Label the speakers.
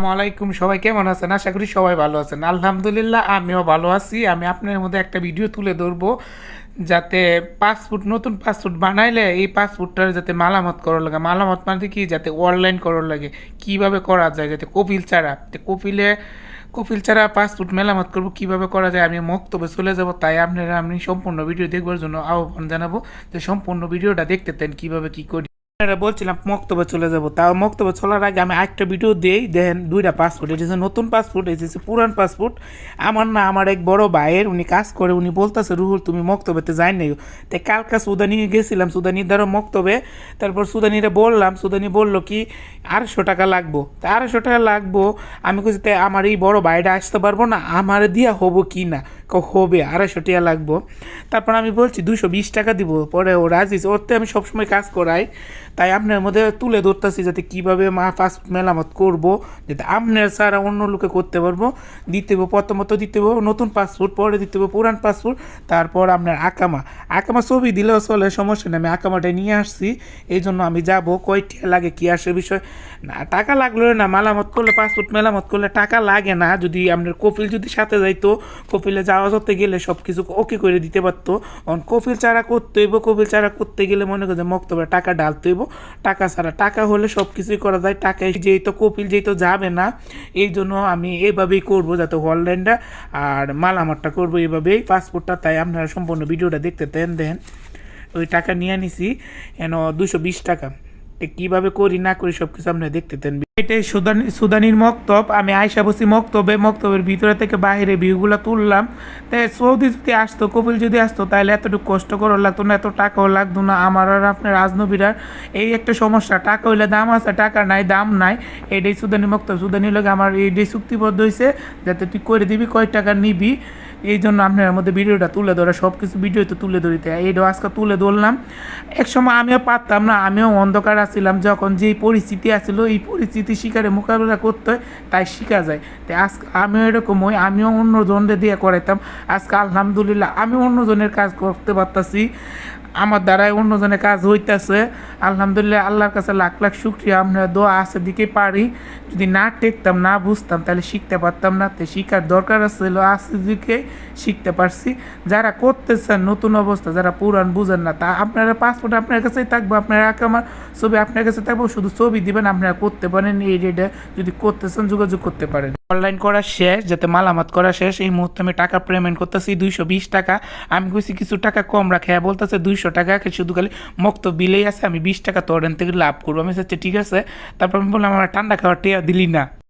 Speaker 1: আসসালামাইকুম সবাই কেমন আছেন? আশা করি সবাই ভালো আছেন। আলহামদুলিল্লাহ, আমিও ভালো আছি। আমি আপনার মধ্যে একটা ভিডিও তুলে ধরবো, যাতে পাসপোর্ট নতুন পাসপোর্ট বানাইলে এই পাসপোর্টটার যাতে মালামত করার লাগে। মালামত মানে কি? যাতে অনলাইন করার লাগে। কীভাবে করা যায়? যাতে কপিল ছাড়া। কপিলে, কপিল ছাড়া পাসপোর্ট মেলামত করব, কীভাবে করা যায়? আমি মক্তবে চলে যাব, তাই আপনারা আমি সম্পূর্ণ ভিডিও দেখবার জন্য আহ্বান জানাব। যে সম্পূর্ণ ভিডিওটা দেখতে তেন কীভাবে কী করি। আপনারা বলছিলাম মক্তবে চলে যাব। তাও মক্তবে চলার আগে আমি একটা ভিডিও দিই। দেন দুইটা পাসপোর্ট হচ্ছে নতুন পাসপোর্ট এটা হচ্ছে পুরান পাসপোর্ট আমার না, আমার এক বড় ভাইয়ের, উনি কাজ করে, উনি বলতেছে, রুহুল, তুমি মক্তবেতে যাই নাই। তাই কালকা সুদানি গেছিলাম, সুদানি দ্বারা মক্তবে। তারপর সুদানিরা বললাম, সুদানি বলল কি, আড়াইশো টাকা লাগবো। তা আড়াইশো টাকা লাগবো। আমি বলছি তাই আমার এই বড় ভাইটা আসতে পারব না, আমার দিয়া হব কি না? হবে, আড়াইশো টাকা লাগবো। তারপর আমি বলছি দুশো বিশ টাকা দিব। পরে ও রাজি ওরতে আমি সবসময় কাজ করাই। তাই আপনার মধ্যে তুলে ধরতেছি যাতে কীভাবে মা ফার্স্ট মেলামত করব, যাতে আপনার ছাড়া অন্য লোকে করতে পারব। দিতে হব প্রথমত দিতে হব নতুন পাসপোর্ট, পরে দিতে হব পুরান পাসপোর্ট, তারপর আপনার আকামা। আকামা ছবি দিলেও চলে, সমস্যা নেই, আমি আকামাটা নিয়ে আসছি। এই জন্য আমি যাব, কয়টা লাগে, কি আসে বিষয়? না, টাকা লাগল না, মালামত করলে, পাসপোর্ট মেলামত করলে টাকা লাগে না। যদি আপনার কপিল যদি সাথে যাইতো কপিলে যাওয়া যেতে গেলে সব কিছু ওকে করে দিতে পারতো। অন কপিল চারা করতে হইব কপিল চারা করতে গেলে মনে করে মক্তবে টাকা ডালতে হইব। টাকা ছাড়া। টাকা হলে সব কিছুই করা যায়। টাকা যেই তো কপিল, যেই তো যাবে না, এই জন্য আমি এভাবেই করব যাতে অনলাইনটা আর মালামারটা করব এভাবেই। পাসপোর্টটা তাই আপনারা সম্পূর্ণ ভিডিওটা দেখতে দেন দেন। ওই টাকা নিয়ে নিছি, এন দুশো বিশ টাকা। কীভাবে করি না করি সব কিছু আপনারা দেখতে দেন। এটাই সুদানি সুদানির মক্তব, আমি আয়সা বসি মক্তবে, মক্তবের ভিতরে থেকে বাইরে ভিউগুলো তুললাম। তাই সৌদি যদি আসতো, কপিল যদি আসতো, তাহলে এতটুকু কষ্ট করার লাগতো না, এত টাকাও লাগতো না। আমার আর আপনার রাজনবীরার এই একটা সমস্যা, টাকা হইলে দাম আছে, টাকা নাই, দাম নাই। এটাই সুদানি মক্তব সুদানি লোক আমার এইটাই চুক্তিবদ্ধ হয়েছে যাতে তুই করে দিবি, কয় টাকা নিবি। এই জন্য আপনার মধ্যে ভিডিওটা তুলে ধরা সব কিছু ভিডিও তো তুলে ধরিতে এইটাও আজকে তুলে ধরলাম। এক সময় আমিও পারতাম না, আমিও অন্ধকার আসছিলাম যখন যেই পরিস্থিতি আসছিল এই পরিস্থিতি শিকারে মোকাবিলা করতে হয়, তাই শিখা যায়। তাই আজ আমিও এরকম হই, আমিও অন্যজনদের দিয়ে করাইতাম। আজকে আলহামদুলিল্লাহ, আমি অন্যজনের কাজ করতে পারতাছি। আমার দ্বারাই অন্যজনের কাজ হইতেছে। আলহামদুলিল্লাহ, আল্লাহর কাছে লাখ লাখ শুক্রিয়া। আমরা দোয়া আছে দিকে পারি। যদি না টেকতাম, না বুঝতাম, তাহলে শিখতে পারতাম না। তো শিখার দরকার ছিল আছে দিকে শিখতে পারছি। যারা করতেছেন নতুন অবস্থা, যারা পুরান বুঝেন না, তা আপনারা পাসপোর্ট আপনার কাছেই থাকব। আপনারা আমার ছবি আপনার কাছে থাকব। শুধু ছবি দিবেন, আপনারা করতে পারেন। এই রেটে যদি করতেছেন, যোগাযোগ করতে পারেন। অনলাইন করা শেষ, যাতে মালামত করা শেষ, এই মুহূর্তে আমি টাকা পেমেন্ট করতেছি দুইশো বিশ টাকা। আমি কইছি কিছু টাকা কম রাখে হ্যাঁ বলতেছে দুইশো টাকা শুধু খালি মক্ত বিলেই আছে, আমি বিশ টাকা তোর থেকে লাভ করব। আমি চাচ্ছি ঠিক আছে। তারপর আমি বললাম, আমার ঠান্ডা খাওয়ার টেয়া দিলি না।